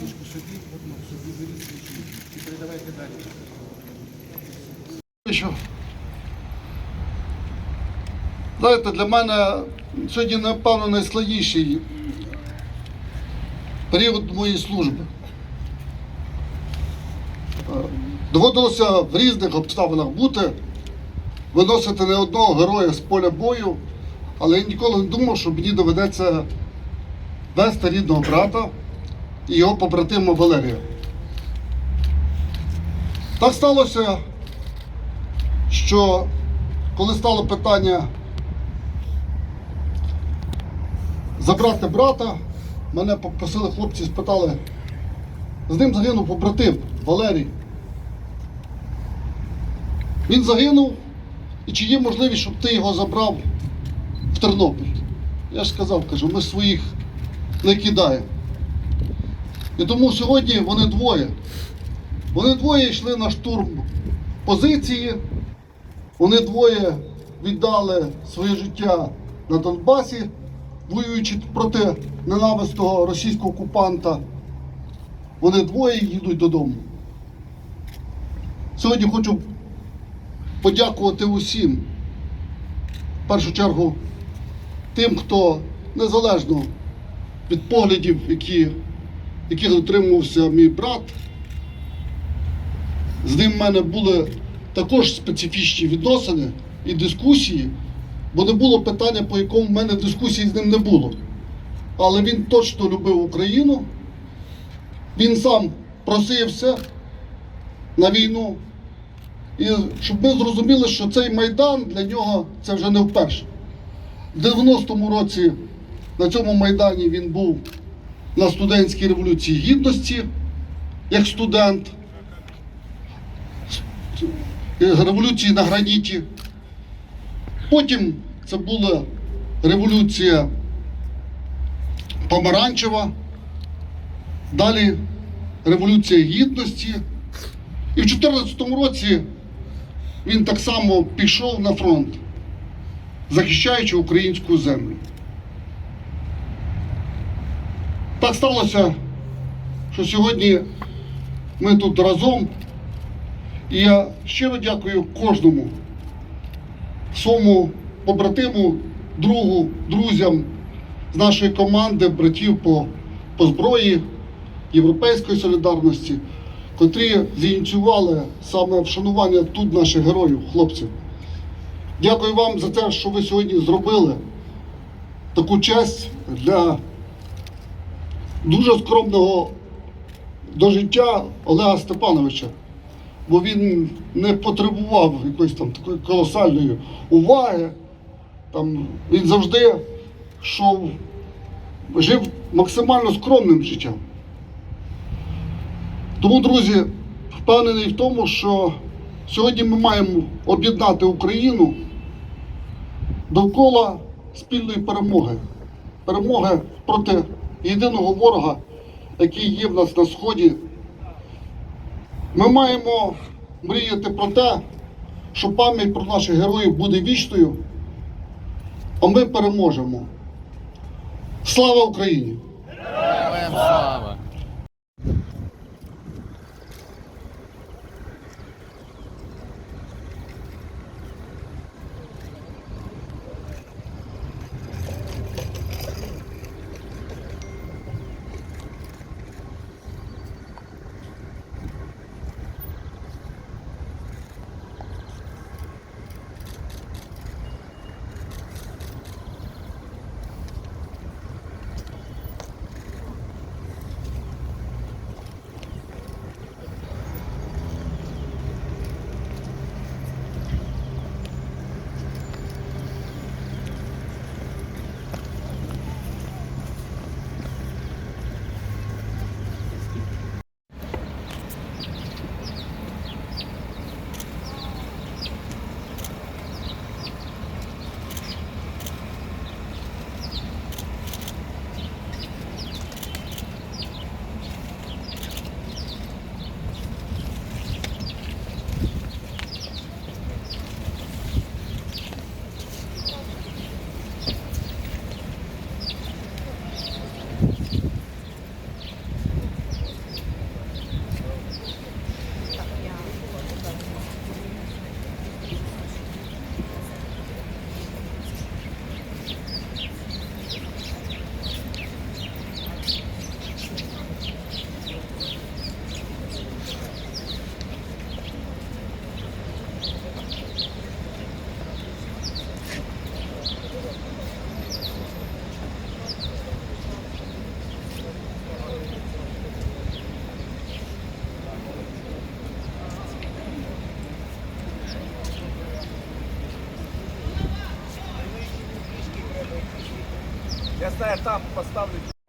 фішку сюди, одну, сюди беріть свічі і передавайте далі. Знаєте, для мене сьогодні, напевно, найскладніший період моєї служби. Е, доводилося в різних обставинах бути, виносити не одного героя з поля бою, але я ніколи не думав, що мені доведеться вести рідного брата і його побратима Валерія. Так сталося, що коли стало питання забрати брата, мене попросили хлопці, спитали, з ним загинув побратим Валерій. Він загинув, і чи є можливість, щоб ти його забрав в Тернопіль? Я ж сказав, кажу, ми своїх не кидаємо. І тому сьогодні вони двоє. Вони двоє йшли на штурм позиції, вони двоє віддали своє життя на Донбасі, воюючи проти ненависного російського окупанта. Вони двоє їдуть додому. Сьогодні хочу подякувати усім. В першу чергу тим, хто незалежно від поглядів, які, яких дотримувався мій брат. З ним в мене були також специфічні відносини і дискусії, бо не було питання, по якому в мене дискусії з ним не було. Але він точно любив Україну. Він сам просився на війну. І щоб ми зрозуміли, що цей Майдан для нього це вже не вперше. В 90-му році на цьому Майдані він був на студентській революції гідності як студент. Революції на граніті. Потім це була революція Помаранчева, далі Революція Гідності. І в 2014 році він так само пішов на фронт, захищаючи українську землю. Так сталося, що сьогодні ми тут разом. І я щиро дякую кожному своєму побратиму, другу, друзям з нашої команди, братів по, по зброї Європейської солідарності, котрі зініціювали саме вшанування тут наших героїв, хлопців. Дякую вам за те, що ви сьогодні зробили таку честь для дуже скромного до життя Олега Степановича бо він не потребував якоїсь там такої колосальної уваги. Там, він завжди йшов, жив максимально скромним життям. Тому, друзі, впевнений в тому, що сьогодні ми маємо об'єднати Україну довкола спільної перемоги. Перемоги проти єдиного ворога, який є в нас на сході ми маємо мріяти про те, що пам'ять про наших героїв буде вічною, а ми переможемо. Слава Україні! Я знаю, там поставлю.